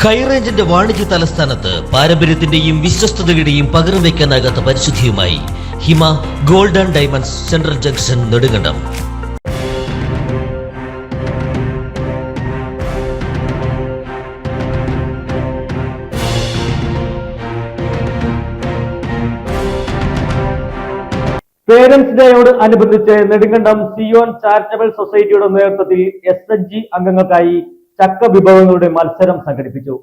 ഹൈറേഞ്ചിന്റെ വാണിജ്യ തലസ്ഥാനത്ത് പാരമ്പര്യത്തിന്റെയും വിശ്വസ്തതയുടെയും പകരം വയ്ക്കാനാകാത്ത പരിശുദ്ധിയുമായി Hima gold and diamonds central junction Nedumkandam. Parents ഡേയോട് അനുബന്ധിച്ച് നെടുങ്കണ്ടം സിയോൺ ചാരിറ്റബിൾ സൊസൈറ്റിയുടെ നേതൃത്വത്തിൽ എസ് എച്ച് ജി അംഗങ്ങൾക്കായി ചക്ക വിഭവങ്ങളുടെ മത്സരം സംഘടിപ്പിച്ചു.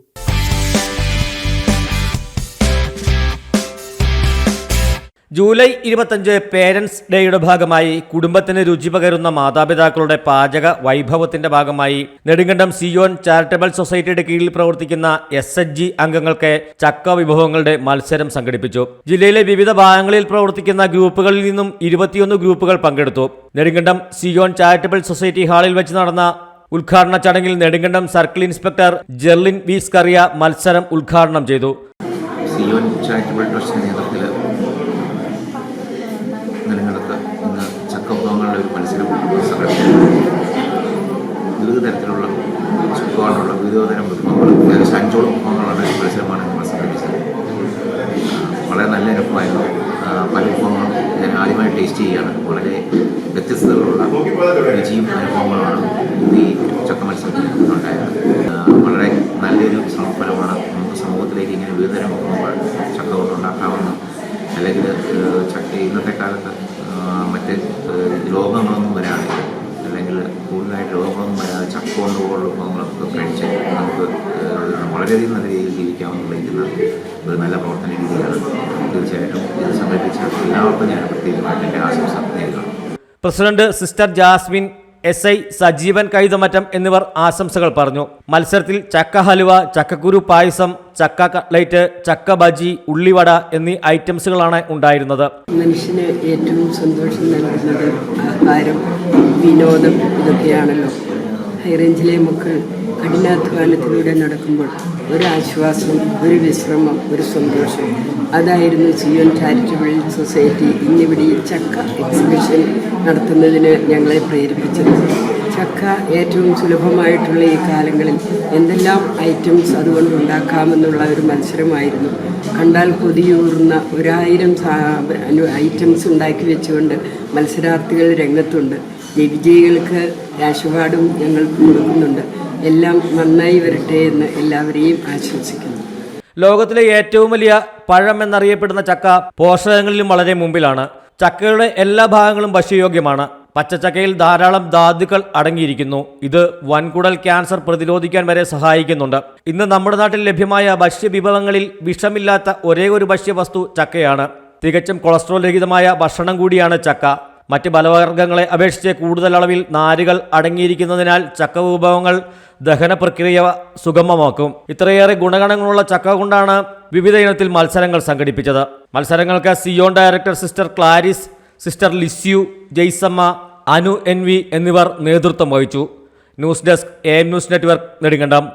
ജൂലൈ ഇരുപത്തഞ്ച് പേരൻസ് ഡേയുടെ ഭാഗമായി കുടുംബത്തിന് രുചി പകരുന്ന മാതാപിതാക്കളുടെ പാചക വൈഭവത്തിന്റെ ഭാഗമായി നെടുങ്കണ്ടം സിയോൺ ചാരിറ്റബിൾ സൊസൈറ്റിയുടെ കീഴിൽ പ്രവർത്തിക്കുന്ന എസ് എച്ച് ജി അംഗങ്ങൾക്ക് ചക്ക വിഭവങ്ങളുടെ മത്സരം സംഘടിപ്പിച്ചു. ജില്ലയിലെ വിവിധ ഭാഗങ്ങളിൽ പ്രവർത്തിക്കുന്ന ഗ്രൂപ്പുകളിൽ നിന്നും ഇരുപത്തിയൊന്ന് ഗ്രൂപ്പുകൾ പങ്കെടുത്തു. നെടുങ്കണ്ടം സിയോൺ ചാരിറ്റബിൾ സൊസൈറ്റി ഹാളിൽ വെച്ച് നടന്ന ഉദ്ഘാടന ചടങ്ങിൽ Nedumkandam circle inspector Jerlin V Scaria മത്സരം ഉദ്ഘാടനം ചെയ്തു. ഒരു മത്സരം വളരെ നല്ല അനുഭവമായിരുന്നു പല വിഭവങ്ങളും ഞാൻ ആദ്യമായി ടേസ്റ്റ് ചെയ്യുകയാണ്. വളരെ വ്യത്യസ്തതകളുള്ള രുചിയും അനുഭവങ്ങളുമാണ് ഈ ചക്ക മത്സരത്തിൽ ഉണ്ടായത്. വളരെ നല്ലൊരു സമർപ്പണമാണ് നമുക്ക് സമൂഹത്തിലേക്ക് ഇങ്ങനെ വിവിധതരം വിഭവങ്ങൾ ചക്ക കൊണ്ടുണ്ടാക്കാവുന്ന അല്ലെങ്കിൽ ചക്ക ഇന്നത്തെ കാലത്ത് മറ്റ് രോഗങ്ങളൊന്നും വരാതെ അല്ലെങ്കിൽ കൂടുതലായിട്ട് രോഗങ്ങളൊന്നും വരാതെ ചക്ക കൊണ്ടുപോലുള്ള വിഭവങ്ങളൊക്കെ കഴിച്ച് നമുക്ക് വളരെയധികം നല്ല രീതിയിൽ ജീവിക്കാമെന്നുള്ള വിളിക്കുന്ന ഒരു നല്ല പ്രവർത്തന രീതിയാണ്. തീർച്ചയായിട്ടും ഇത് സംഘടിപ്പിച്ച എല്ലാവർക്കും ഞാൻ പ്രത്യേകമായിട്ട് എന്റെ ആശംസ president sister Jasmine S I Sajeevan Kaithamattam എന്നിവർ ആശംസകൾ പറഞ്ഞു. മത്സരത്തിൽ ചക്ക ഹലുവ ചക്കക്കുരു പായസം ചക്ക കട്ട്ലൈറ്റ് ചക്ക ബജി ഉള്ളിവട എന്നീ ഐറ്റംസുകളാണ് ഉണ്ടായിരുന്നത്. മനുഷ്യന് ഏറ്റവും സന്തോഷം നൽകുന്നത് ആഹാരം വിനോദം ഇതൊക്കെയാണല്ലോ. ഹൈറേഞ്ചിലെ മക്കൾ കഠിനാധ്വാനത്തിലൂടെ നടക്കുമ്പോൾ ഒരാശ്വാസം ഒരു വിശ്രമം ഒരു സന്തോഷം അതായിരുന്നു സിയോൻ ചാരിറ്റബിൾ സൊസൈറ്റി ഇന്നിവിടെ ചക്ക എക്സിബിഷൻ നടത്തുന്നതിന് ഞങ്ങളെ പ്രേരിപ്പിച്ചത്. ചക്ക ഏറ്റവും സുലഭമായിട്ടുള്ള ഈ കാലങ്ങളിൽ എന്തെല്ലാം ഐറ്റംസ് അതുകൊണ്ട് ഉണ്ടാക്കാമെന്നുള്ള ഒരു മത്സരമായിരുന്നു. കണ്ടാൽ കൊതിയൂറുന്ന ഒരായിരം ഐറ്റംസ് ഉണ്ടാക്കി വെച്ചുകൊണ്ട് മത്സരാർത്ഥികൾ രംഗത്തുണ്ട്. വിജയികൾക്ക് രാശുപാടും ഞങ്ങൾ കൊടുക്കുന്നുണ്ട്. എല്ലാം നന്നായി വരട്ടെ എന്ന് എല്ലാവരെയും ആശംസിക്കുന്നു. ലോകത്തിലെ ഏറ്റവും വലിയ പഴം എന്നറിയപ്പെടുന്ന ചക്ക പോഷകങ്ങളിലും വളരെ മുമ്പിലാണ്. ചക്കയുടെ എല്ലാ ഭാഗങ്ങളും ഭക്ഷ്യയോഗ്യമാണ്. പച്ചച്ചക്കയിൽ ധാരാളം ധാതുക്കൾ അടങ്ങിയിരിക്കുന്നു. ഇത് വൻകുടൽ ക്യാൻസർ പ്രതിരോധിക്കാൻ വരെ സഹായിക്കുന്നുണ്ട്. ഇന്ന് നമ്മുടെ നാട്ടിൽ ലഭ്യമായ ഭക്ഷ്യവിഭവങ്ങളിൽ വിഷമില്ലാത്ത ഒരേ ഒരു ഭക്ഷ്യവസ്തു ചക്കയാണ്. തികച്ചും കൊളസ്ട്രോൾ രഹിതമായ ഭക്ഷണം കൂടിയാണ് ചക്ക. മറ്റ് ഫലവർഗങ്ങളെ അപേക്ഷിച്ച് കൂടുതൽ അളവിൽ നാരുകൾ അടങ്ങിയിരിക്കുന്നതിനാൽ ചക്ക വിഭവങ്ങൾ ദഹന പ്രക്രിയ സുഗമമാക്കും. ഇത്രയേറെ ഗുണഗണങ്ങളുള്ള ചക്ക കൊണ്ടാണ് വിവിധ ഇനത്തിൽ മത്സരങ്ങൾ സംഘടിപ്പിച്ചത്. മത്സരങ്ങൾക്ക് Zion director sister Clarice sister Lisieux Jaisamma Anu N V എന്നിവർ നേതൃത്വം വഹിച്ചു. News desk A M news network Nedumkandam.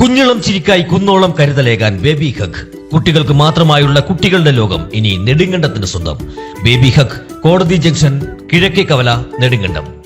കുഞ്ഞളം ചിരിക്കായി കുന്നോളം കരുതലേകാൻ ബേബി ഹഗ്. കുട്ടികൾക്ക് മാത്രമായുള്ള കുട്ടികളുടെ ലോകം ഇനി നെടുങ്കണ്ടത്തിന് സ്വന്തം. ബേബി ഹഗ് കോടതി ജംഗ്ഷൻ കിഴക്കേ കവല നെടുങ്കണ്ടം.